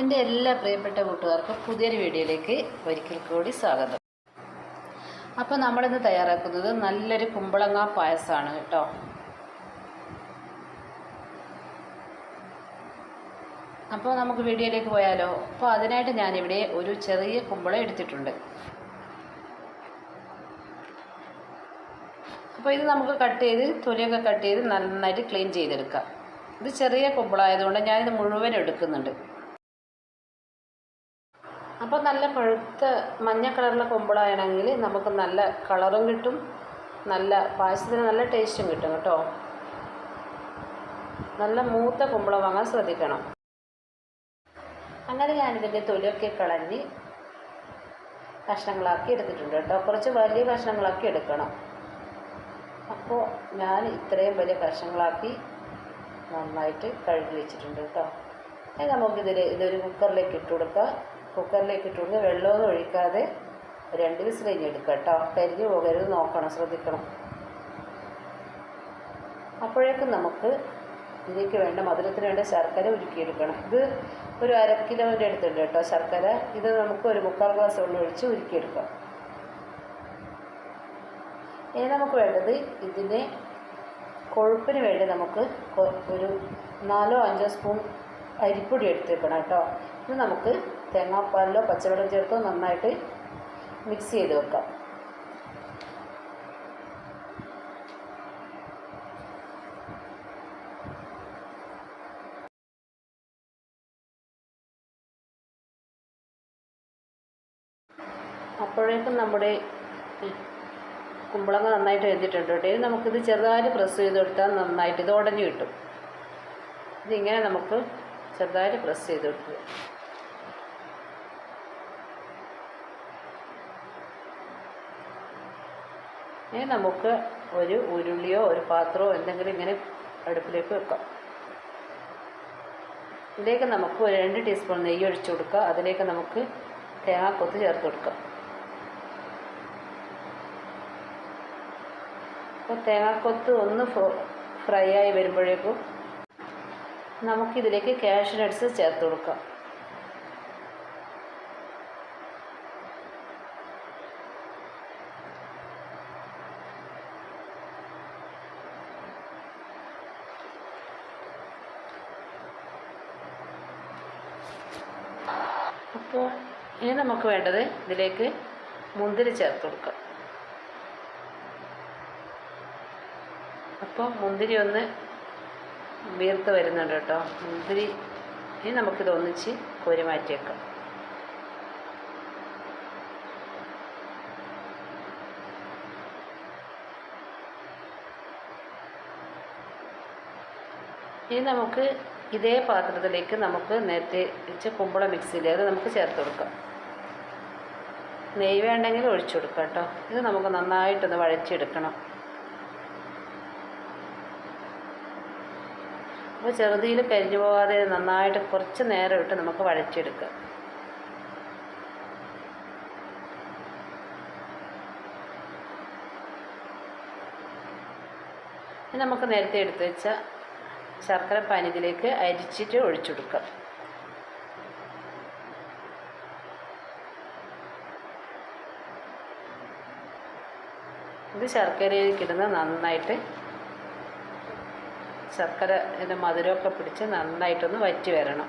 എന്റെ എല്ലാ പ്രിയപ്പെട്ട കൂട്ടുകാർക്കും പുതിയൊരു വീഡിയോയിലേക്ക് ഒരിക്കൽ കൂടി സ്വാഗതം. അപ്പോൾ നമ്മളിന്ന് തയ്യാറാക്കുന്നത് നല്ലൊരു കുമ്പളങ്ങ പായസമാണ് കേട്ടോ. അപ്പോൾ നമുക്ക് വീഡിയോയിലേക്ക് പോയാലോ? അപ്പോൾ അതിനായിട്ട് ഞാനിവിടെ ഒരു ചെറിയ കുമ്പളം എടുത്തിട്ടുണ്ട്. അപ്പോൾ ഇത് നമുക്ക് കട്ട് ചെയ്ത് തൊലിയൊക്കെ കട്ട് ചെയ്ത് നന്നായിട്ട് ക്ലീൻ ചെയ്തെടുക്കാം. ഇത് ചെറിയ കുമ്പളമായതുകൊണ്ട് ഞാനിത് മുഴുവൻ എടുക്കുന്നുണ്ട്. അപ്പോൾ നല്ല പഴുത്ത മഞ്ഞ കളറിലെ കുമ്പളമാണെങ്കിൽ നമുക്ക് നല്ല കളറും കിട്ടും. നല്ല പായസത്തിന് നല്ല ടേസ്റ്റും കിട്ടും കേട്ടോ. നല്ല മൂത്ത കുമ്പള വാങ്ങാൻ ശ്രദ്ധിക്കണം. അങ്ങനെ ഞാനിതിന്റെ തൊലിയൊക്കെ കളഞ്ഞ് കഷ്ണങ്ങളാക്കി എടുത്തിട്ടുണ്ട് കേട്ടോ. കുറച്ച് വലിയ കഷ്ണങ്ങളാക്കി എടുക്കണം. അപ്പോൾ ഞാൻ ഇത്രയും വലിയ കഷ്ണങ്ങളാക്കി നന്നായിട്ട് കഴുകി വെച്ചിട്ടുണ്ട് കേട്ടോ. നമുക്കിതിൽ ഇതൊരു കുക്കറിലേക്ക് ഇട്ട് കൊടുക്കുക കുക്കറിലേക്ക് ഇട്ടുകൊണ്ട് വെള്ളമൊന്നും ഒഴിക്കാതെ രണ്ട് വിസിൽ കഴിഞ്ഞ് എടുക്കുക കേട്ടോ. കരിഞ്ഞ് പോകരുത് നോക്കണം ശ്രദ്ധിക്കണം. അപ്പോഴേക്കും നമുക്ക് ഇതിലേക്ക് വേണ്ട മധുരത്തിന് വേണ്ട ശർക്കര ഉരുക്കിയെടുക്കണം. ഇത് ഒരു അര കിലോന്റെ അടുത്തുണ്ട് കേട്ടോ ശർക്കര. ഇത് നമുക്ക് ഒരു മുക്കാൽ ഗ്ലാസ് വെള്ളം ഒഴിച്ച് ഉരുക്കിയെടുക്കാം. ഇനി നമുക്ക് വേണ്ടത് ഇതിനെ കൊഴുപ്പിന് വേണ്ടി നമുക്ക് ഒരു നാലോ അഞ്ചോ സ്പൂൺ അരിപ്പൊടി വെക്കണം കേട്ടോ. ഇത് നമുക്ക് തേങ്ങാപ്പാലിലോ പച്ചവെള്ളം ചേർത്തോ നന്നായിട്ട് മിക്സ് ചെയ്ത് വെക്കാം. അപ്പോഴേക്കും നമ്മുടെ കുമ്പളങ്ങ നന്നായിട്ട് വെന്തിട്ടുണ്ട് കേട്ടോ. ഇനി നമുക്കിത് ചെറുതായിട്ട് പ്രസ് ചെയ്ത് കൊടുത്താൽ നന്നായിട്ട് ഇത് ഉടഞ്ഞു കിട്ടും. ഇതിങ്ങനെ നമുക്ക് ചെറുതായിട്ട് പ്രസ് ചെയ്ത് കൊടുക്കുക. ഇനി നമുക്ക് ഒരു ഉരുളിയോ ഒരു പാത്രമോ എന്തെങ്കിലും ഇങ്ങനെ അടുപ്പിലേക്ക് വെക്കാം. ഇതിലേക്ക് നമുക്ക് ഒരു രണ്ട് ടീസ്പൂൺ നെയ്യ് ഒഴിച്ചു കൊടുക്കുക. അതിലേക്ക് നമുക്ക് തേങ്ങാക്കൊത്ത് ചേർത്ത് കൊടുക്കാം. അപ്പോൾ തേങ്ങാക്കൊത്ത് ഒന്ന് ഫ്രൈ ആയി വരുമ്പോഴേക്കും നമുക്കിതിലേക്ക് ക്യാഷ് നട്ട്സ് ചേർത്ത് കൊടുക്കാം. അപ്പോൾ ഇനി നമുക്ക് വേണ്ടത് ഇതിലേക്ക് മുന്തിരി ചേർത്ത് കൊടുക്കാം. അപ്പോൾ മുന്തിരി ഒന്ന് വീർത്ത് വരുന്നുണ്ട് കേട്ടോ. മുന്തിരി ഇനി നമുക്കിത് ഒന്നിച്ച് കോരി മാറ്റിയേക്കാം. ഇനി നമുക്ക് ഇതേ പാത്രത്തിലേക്ക് നമുക്ക് നേരത്തെ വെച്ച കുമ്പള മിക്സിയിൽ നമുക്ക് ചേർത്ത് കൊടുക്കാം. നെയ്യ് വേണ്ടെങ്കിൽ ഒഴിച്ചു കൊടുക്കാം കേട്ടോ. ഇത് നമുക്ക് നന്നായിട്ടൊന്ന് വഴച്ചെടുക്കണം അപ്പോൾ ചെറുതിയിൽ കരിഞ്ഞു പോകാതെ നന്നായിട്ട് കുറച്ച് നേരം ഇട്ട് നമുക്ക് വഴച്ചെടുക്കുക ഇനി നമുക്ക് നേരത്തെ എടുത്ത് വെച്ച ശർക്കര പാനിതിലേക്ക് അരിച്ചിട്ട് ഒഴിച്ചു കൊടുക്കാം ഇത് ശർക്കരയിൽ കിടന്ന് നന്നായിട്ട് ശർക്കര ഇതിന്റെ മധുരമൊക്കെ പിടിച്ച് നന്നായിട്ടൊന്ന് വറ്റി വരണം.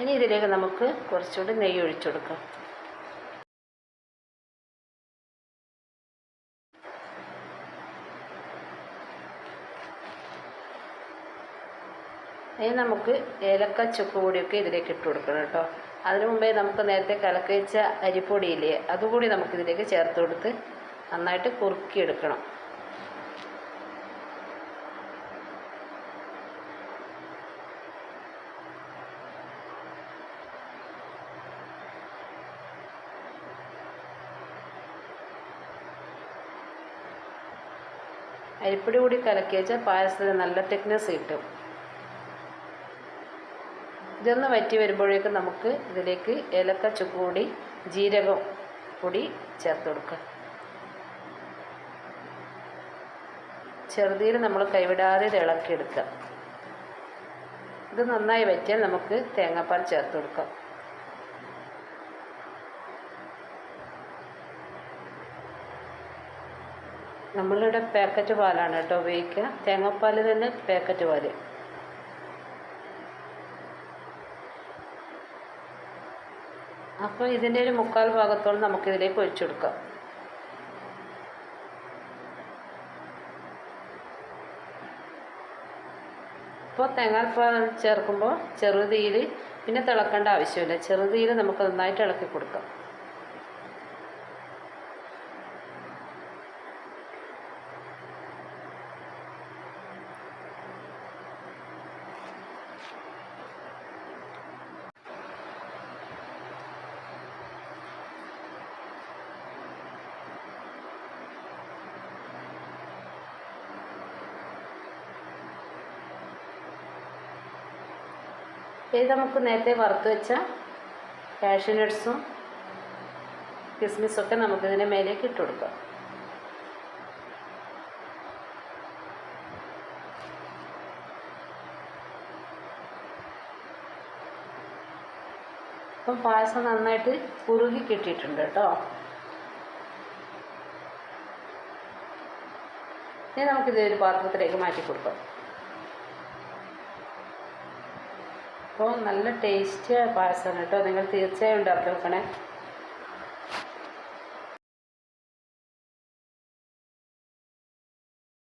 ഇനി ഇതിലേക്ക് നമുക്ക് കുറച്ചുകൂടി നെയ്യ് ഒഴിച്ചു കൊടുക്കാം ഇനി നമുക്ക് ഏലക്ക ചുക്ക് പൊടിയൊക്കെ ഇതിലേക്ക് ഇട്ട് കൊടുക്കണം കേട്ടോ. അതിനു മുമ്പേ നമുക്ക് നേരത്തെ കലക്കി വെച്ച അരിപ്പൊടിയില്ലേ അതുകൂടി നമുക്കിതിലേക്ക് ചേർത്ത് കൊടുത്ത് നന്നായിട്ട് കുറുക്കിയെടുക്കണം. അരിപ്പൊടി കൂടി കലക്കി വെച്ചാൽ പായസത്തിന് നല്ല തിക്നെസ് കിട്ടും. ഇതൊന്ന് വറ്റി വരുമ്പോഴേക്കും നമുക്ക് ഇതിലേക്ക് ഏലക്ക ചുക്കുപൊടി ജീരകം പൊടി ചേർത്ത് കൊടുക്കുക ചെറുതീര് നമ്മൾ കൈവിടാതെ ഇത് ഇളക്കിയെടുക്കുക ഇത് നന്നായി വറ്റിയാൽ നമുക്ക് തേങ്ങാപ്പാൽ ചേർത്ത് കൊടുക്കാം. നമ്മളിവിടെ പാക്കറ്റ് പാലാണ് കേട്ടോ ഉപയോഗിക്കുക. തേങ്ങാപ്പാൽ തന്നെ പാക്കറ്റ് പാൽ. അപ്പോൾ ഇതിന്റെ ഒരു മുക്കാൽ ഭാഗത്തോളം നമുക്കിതിലേക്ക് ഒഴിച്ചു കൊടുക്കാം. ഇപ്പോൾ തേങ്ങാപ്പാൽ ചേർക്കുമ്പോൾ ചെറുതീയിൽ പിന്നെ തിളക്കേണ്ട ആവശ്യമില്ല. ചെറുതീയിൽ നമുക്ക് നന്നായിട്ട് ഇളക്കി കൊടുക്കാം. ഇത് നമുക്ക് നേരത്തെ വറുത്ത് വെച്ച കാഷ്യൂ നട്ട്സും കിസ്മിസൊക്കെ നമുക്കിതിന്റെ മേലേക്ക് ഇട്ട് കൊടുക്കാം. അപ്പം പായസം നന്നായിട്ട് കുറുകി കിട്ടിയിട്ടുണ്ട് കേട്ടോ. ഇനി നമുക്കിതൊരു പാത്രത്തിലേക്ക് മാറ്റി കൊടുക്കാം. അപ്പോൾ നല്ല ടേസ്റ്റിയായ പായസമാണ് കേട്ടോ. നിങ്ങൾ തീർച്ചയായും ഉണ്ടാക്കി നോക്കണേ.